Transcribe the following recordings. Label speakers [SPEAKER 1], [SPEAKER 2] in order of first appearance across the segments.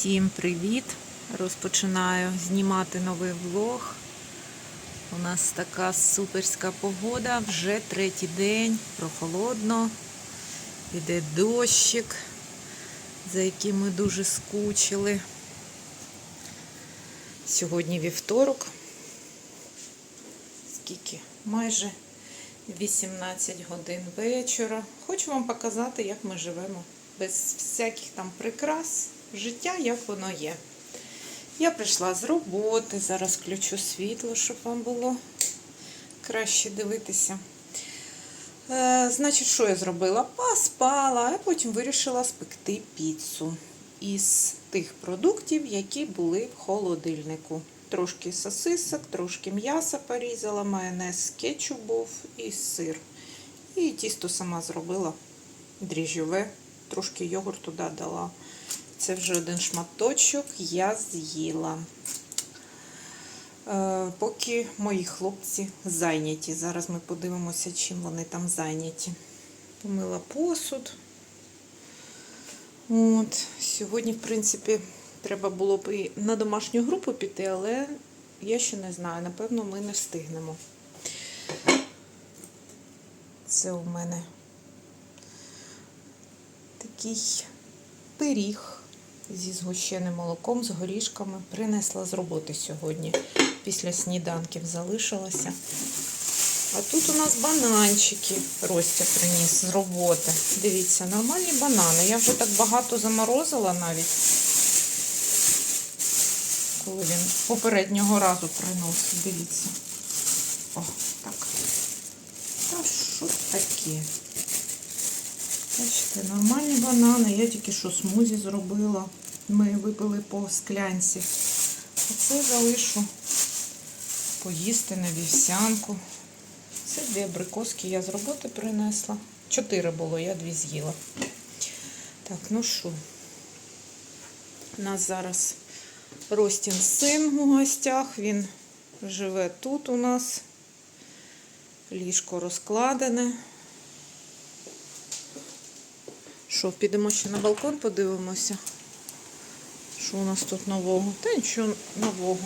[SPEAKER 1] Всім привіт! Розпочинаю знімати новий влог. У нас така суперська погода, вже третій день, прохолодно, іде дощик, за яким ми дуже скучили. Сьогодні вівторок. Скільки? Майже 18 годин вечора. Хочу вам показати, як ми живемо без всяких там прикрас. Життя, як воно є. Я прийшла з роботи, зараз включу світло, щоб вам було краще дивитися. Е, значить, що я зробила? Поспала, а потім вирішила спекти піцу із тих продуктів, які були в холодильнику. Трошки сосисок, трошки м'яса порізала, майонез, кетчуп був і сир. І тісто сама зробила дріжджове, трошки йогурту туди дала. Це вже один шматочок я з'їла. Е, поки мої хлопці зайняті. Зараз ми подивимося, чим вони там зайняті. Помила посуд. От, Сьогодні, в принципі, треба було б і на домашню групу піти, але я ще не знаю. Напевно, ми не встигнемо. Це у мене такий пиріг зі згущеним молоком, з горішками. Принесла з роботи сьогодні. Після сніданків залишилася. А тут у нас бананчики Ростя приніс з роботи. Дивіться, нормальні банани. Я вже так багато заморозила навіть, коли він попереднього разу приносив. Дивіться. О, так. Та що таке? Бачите, нормальні банани. Я тільки що смузі зробила. Ми випили по склянці. А це залишу поїсти на вівсянку. Це дві абрикоски я з роботи принесла. Чотири було, я дві з'їла. Так, ну що, у нас зараз Ростін син у гостях. Він живе тут у нас. Ліжко розкладене. Що, підемо ще на балкон, подивимося, що у нас тут нового. Та нічого нового.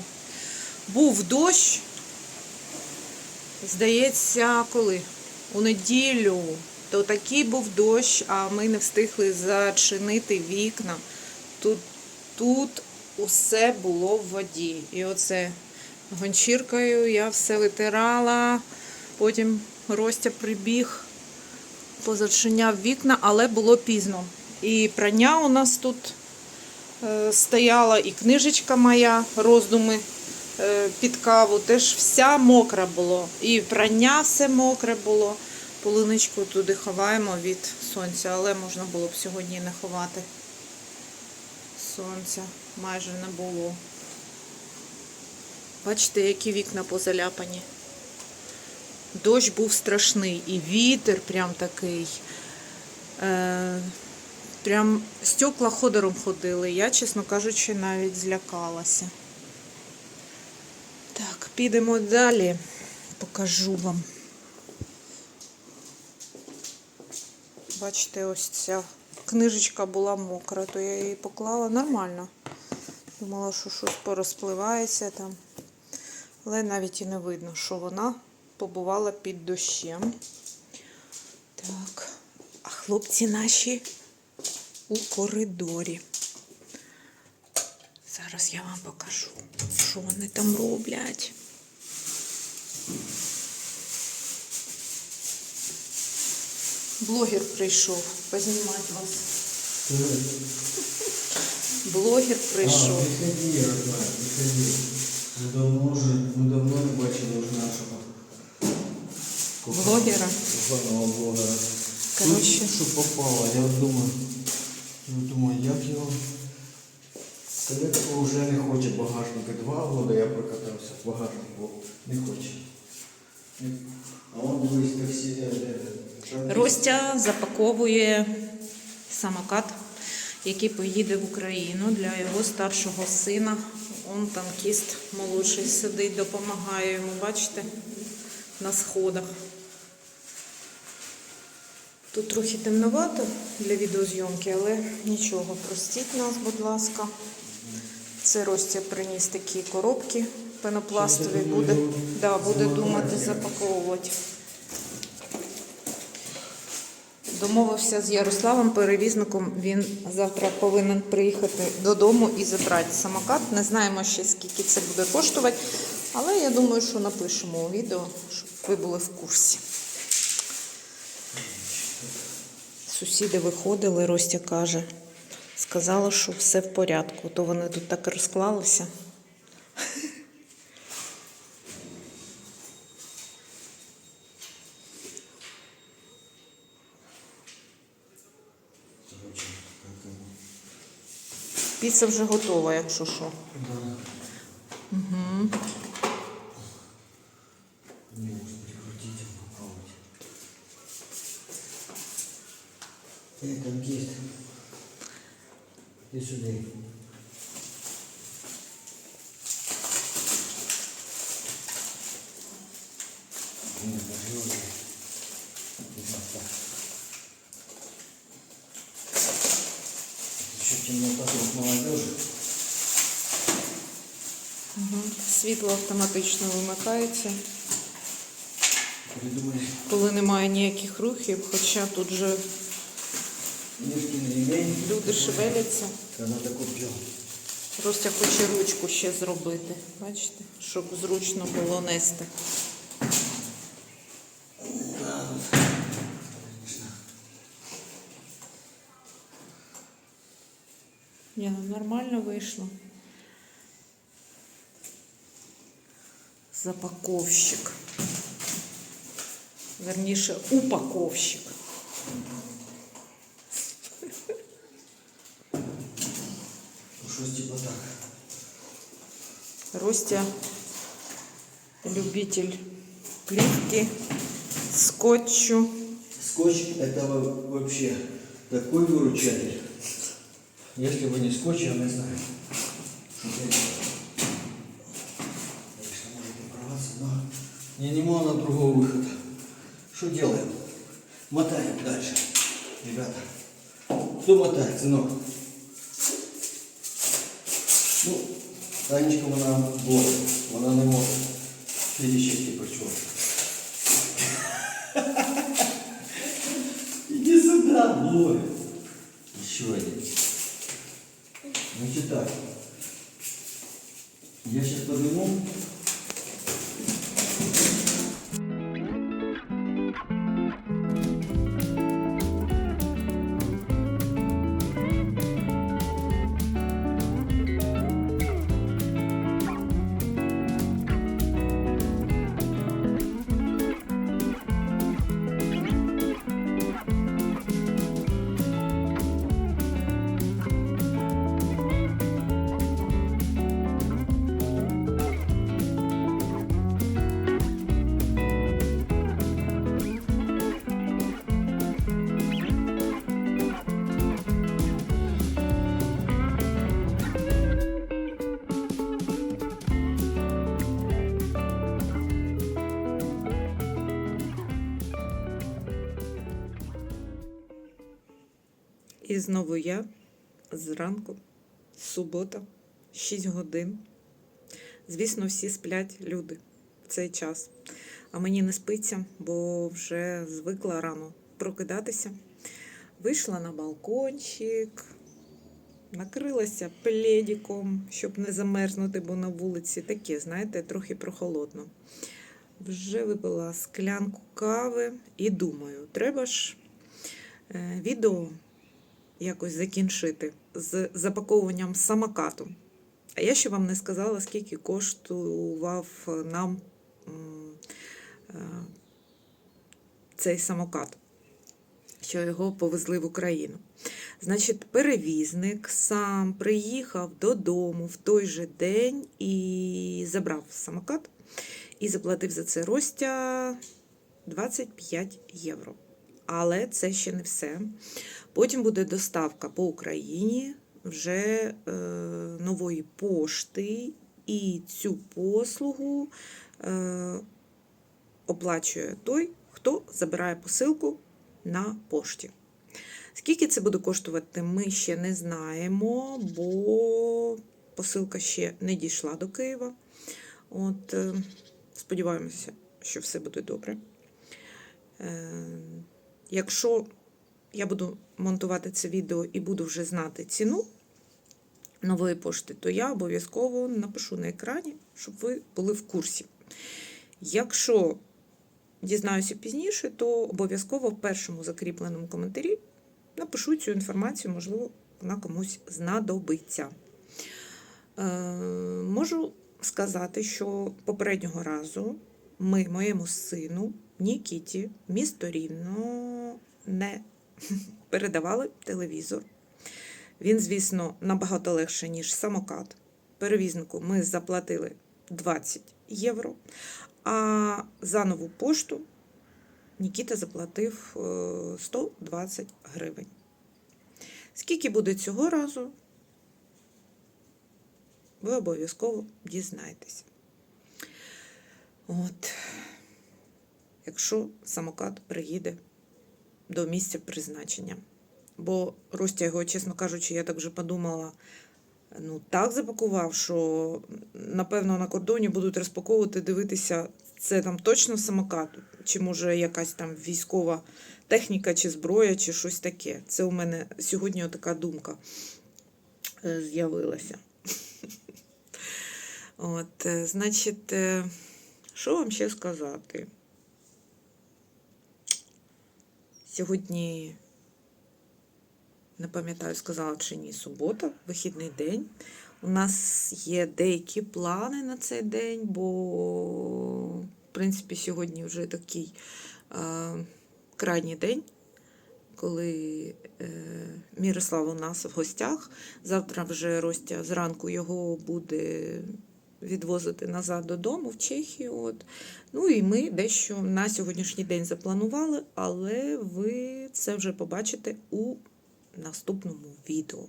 [SPEAKER 1] Був дощ, здається, коли? У неділю. То такий був дощ, а ми не встигли зачинити вікна. Тут, тут усе було в воді. І оце гончіркою я все витирала, потім Ростя прибіг позачиняв вікна, але було пізно. І прання у нас тут е, стояла, і книжечка моя, роздуми е, під каву, теж вся мокра було. І прання все мокре було. Полиничку туди ховаємо від сонця, але можна було б сьогодні не ховати. Сонця майже не було. Бачите, які вікна позаляпані. Дощ був страшний, і вітер прям такий. Е, прям стекла ходором ходили. Я, чесно кажучи, навіть злякалася. Так, підемо далі. Покажу вам. Бачите, ось ця книжечка була мокра, то я її поклала нормально. Думала, що щось порозпливається там. Але навіть і не видно, що вона побувала під дощем. Так, а хлопці наші у коридорі. Зараз я вам покажу, що вони там роблять. Блогер прийшов познімати вас. Блогер прийшов.
[SPEAKER 2] А, приходи, приходи. Мы давно не бачили нашого
[SPEAKER 1] Блогера.
[SPEAKER 2] коханого блогера.
[SPEAKER 1] Короче.
[SPEAKER 2] Тут що попало, я от думаю, я думаю, як його... Колекція вже не хоче багажника. Два года я прокатався в багажнику, не хоче. А он дивись таксі. е, е,
[SPEAKER 1] Ростя запаковує самокат, який поїде в Україну для його старшого сина. Он танкіст молодший сидить, допомагає йому, бачите, на сходах. Тут трохи темновато для відеозйомки, але нічого, простіть нас, будь ласка. Це Ростя приніс такі коробки пенопластові. Буде, да, буде думати запаковувати. Домовився з Ярославом, перевізником. Він завтра повинен приїхати додому і забрати самокат. Не знаємо ще, скільки це буде коштувати, але я думаю, що напишемо у відео, щоб ви були в курсі. Сусіди виходили, Ростя каже, сказала, що все в порядку, то вони тут так розклалися. Піца вже готова, якщо що.
[SPEAKER 2] Да.
[SPEAKER 1] Угу.
[SPEAKER 2] Еще темнота тут молодежи.
[SPEAKER 1] Угу. Світло автоматично вимикається, коли немає ніяких рухів, хоча тут же. Люди шевеляться. Ростя хоче ручку ще зробити, бачите, щоб зручно було нести. Ні, ну нормально вийшло. Запаковщик. Верніше, упаковщик.
[SPEAKER 2] Ну что типа так.
[SPEAKER 1] Ростя любитель плівки, скотчу.
[SPEAKER 2] Скотч это во- вообще такой выручатель. Если бы не скотч, я не знаю. Что. Конечно, может порваться, но я не могу на другого выхода. Что делаем? Мотаем дальше. Ребята. Кто мотает, сынок? Танечка, нічку вона болить, вона не може. Підіщики причому. Иди сюда, болить. Еще один.
[SPEAKER 1] І знову я зранку, субота, 6 годин. Звісно, всі сплять люди в цей час. А мені не спиться, бо вже звикла рано прокидатися. Вийшла на балкончик, накрилася пледіком, щоб не замерзнути, бо на вулиці таке, знаєте, трохи прохолодно. Вже випила склянку кави і думаю, треба ж е, відео якось закінчити з запаковуванням самокату. А я ще вам не сказала, скільки коштував нам е, цей самокат, що його повезли в Україну. Значить, перевізник сам приїхав додому в той же день і забрав самокат і заплатив за це Ростя 25 євро. Але це ще не все. Потім буде доставка по Україні вже е, нової пошти, і цю послугу е, оплачує той, хто забирає посилку на пошті. Скільки це буде коштувати, ми ще не знаємо, бо посилка ще не дійшла до Києва. От, е, сподіваємося, що все буде добре. Е, якщо я буду монтувати це відео і буду вже знати ціну нової пошти, то я обов'язково напишу на екрані, щоб ви були в курсі. Якщо дізнаюся пізніше, то обов'язково в першому закріпленому коментарі напишу цю інформацію, можливо, вона комусь знадобиться. Е, можу сказати, що попереднього разу ми моєму сину Нікіті місто Рівно не передавали телевізор. Він, звісно, набагато легше, ніж самокат. Перевізнику ми заплатили 20 євро, а за нову пошту Нікіта заплатив е, 120 гривень. Скільки буде цього разу, ви обов'язково дізнаєтесь. От, якщо самокат приїде до місця призначення. Бо Ростя його, чесно кажучи, я так вже подумала, ну так запакував, що напевно на кордоні будуть розпаковувати, дивитися, це там точно самокат, чи може якась там військова техніка, чи зброя, чи щось таке. Це у мене сьогодні така думка е, з'явилася. От, е, значить, е, що вам ще сказати? Сьогодні, не пам'ятаю, сказала чи ні, субота, вихідний день. У нас є деякі плани на цей день, бо, в принципі, сьогодні вже такий е, крайній день, коли е, Мірослав у нас в гостях. Завтра вже Ростя зранку його буде відвозити назад додому в Чехію. От. Ну і ми дещо на сьогоднішній день запланували, але ви це вже побачите у наступному відео.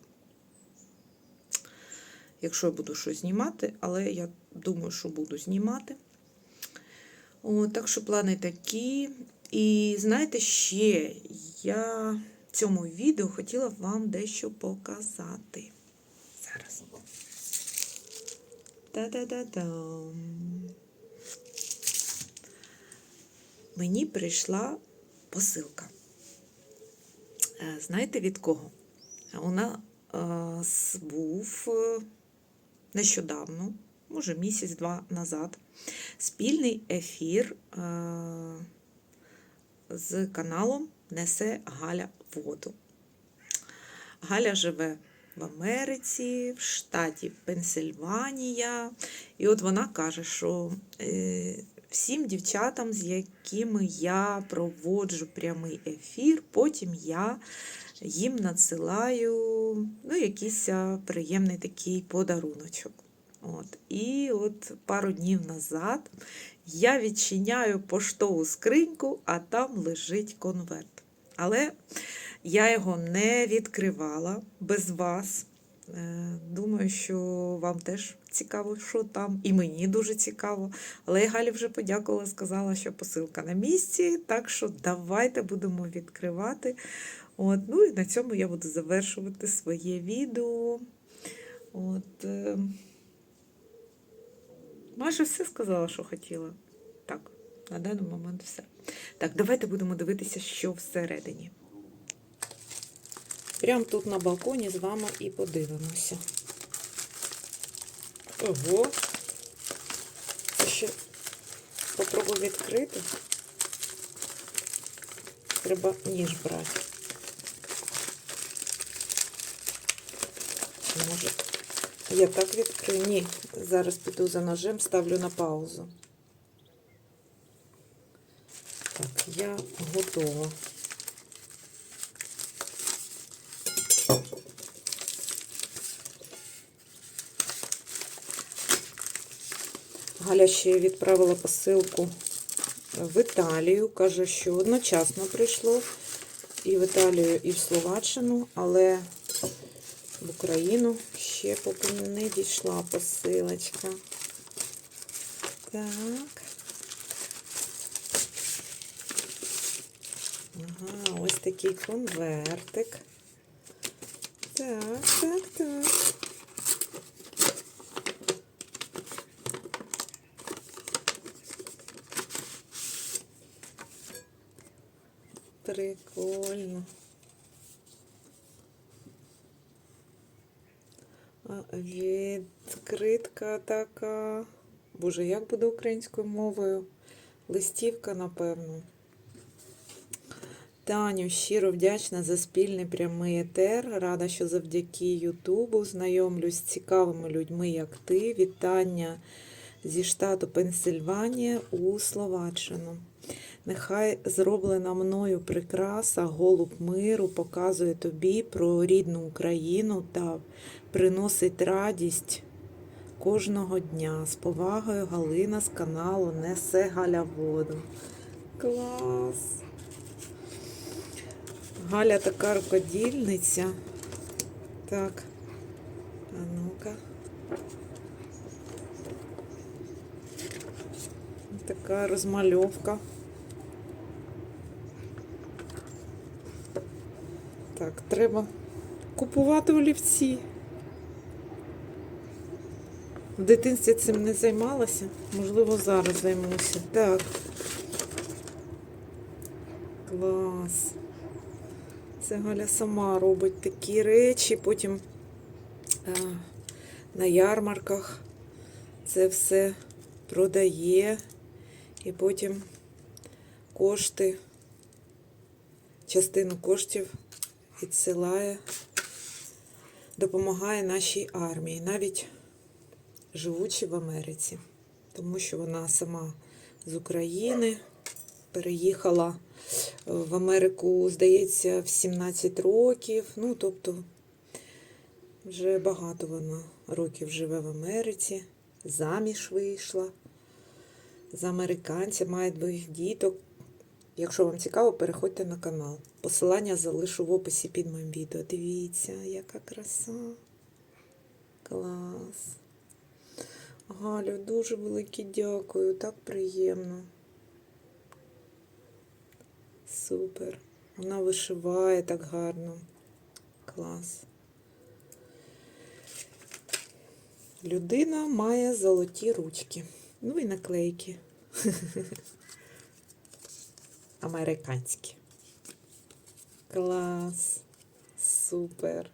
[SPEAKER 1] Якщо я буду щось знімати, але я думаю, що буду знімати. О, так що плани такі. І знаєте, ще я в цьому відео хотіла вам дещо показати. Зараз. Та-да-да-дам. Мені прийшла посилка. Е, Знаєте від кого? У нас був е, нещодавно, може місяць-два назад, спільний ефір е, з каналом Несе Галя воду. Галя живе в Америці, в штаті Пенсильванія. І от вона каже, що е, всім дівчатам, з якими я проводжу прямий ефір, потім я їм надсилаю ну, якийсь приємний такий подаруночок. От. І от пару днів назад я відчиняю поштову скриньку, а там лежить конверт. Але я його не відкривала без вас. Е, Думаю, що вам теж цікаво, що там, і мені дуже цікаво. Але я Галі вже подякувала, сказала, що посилка на місці. Так що давайте будемо відкривати. От, ну і на цьому я буду завершувати своє відео. От, е, майже все сказала, що хотіла. Так, на даний момент все. Так, давайте будемо дивитися, що всередині. Прямо тут на балконі з вами і подивимося. Ого. Ще попробую відкрити. Треба ніж брати. Може, я так відкрию? Ні. Зараз піду за ножем, ставлю на паузу. Так, я готова. Галя ще відправила посилку в Італію. Каже, що одночасно прийшло і в Італію, і в Словаччину, але в Україну ще поки не дійшла посилочка. Так. Ага, ось такий конвертик. Так, так, так. Прикольно. Відкритка така. Боже, як буде українською мовою? Листівка, напевно. Таню, щиро вдячна за спільний прямий етер. Рада, що завдяки Ютубу знайомлюсь з цікавими людьми, як ти. Вітання зі штату Пенсильванія у Словаччину. Нехай зроблена мною прикраса, голуб миру показує тобі про рідну Україну та приносить радість кожного дня. З повагою Галина з каналу Несе Галя воду. Клас! Галя така рукодільниця. Так. А ну-ка. Така розмальовка. Так, треба купувати олівці. В дитинстві цим не займалася. Можливо, зараз займуся. Так. Клас. Це Галя сама робить такі речі, потім е, на ярмарках це все продає, і потім кошти, частину коштів відсилає, допомагає нашій армії, навіть живучи в Америці, тому що вона сама з України переїхала в Америку, здається, в 17 років. Ну, тобто, вже багато вона років живе в Америці, заміж вийшла. За американця, має двох діток. Якщо вам цікаво, переходьте на канал. Посилання залишу в описі під моїм відео. Дивіться, яка краса. Клас. Галю, дуже велике дякую, так приємно. Супер. Вона вишиває так гарно. Клас. Людина має золоті ручки. Ну і наклейки. Американські. Клас. Супер.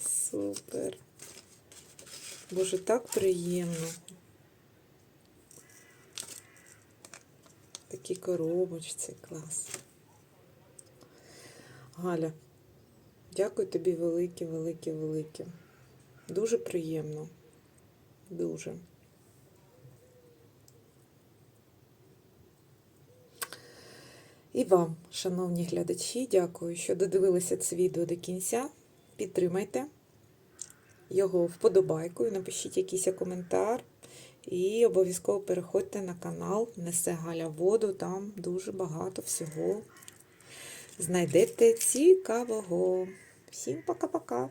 [SPEAKER 1] Супер. Боже, так приємно. Такі коробочці, клас. Галя, дякую тобі велике, велике, велике. Дуже приємно. Дуже. І вам, шановні глядачі, дякую, що додивилися це відео до кінця. Підтримайте його вподобайкою, напишіть якийсь коментар. І обов'язково переходьте на канал Несе Галя воду, там дуже багато всього знайдете цікавого. Всім пока-пока!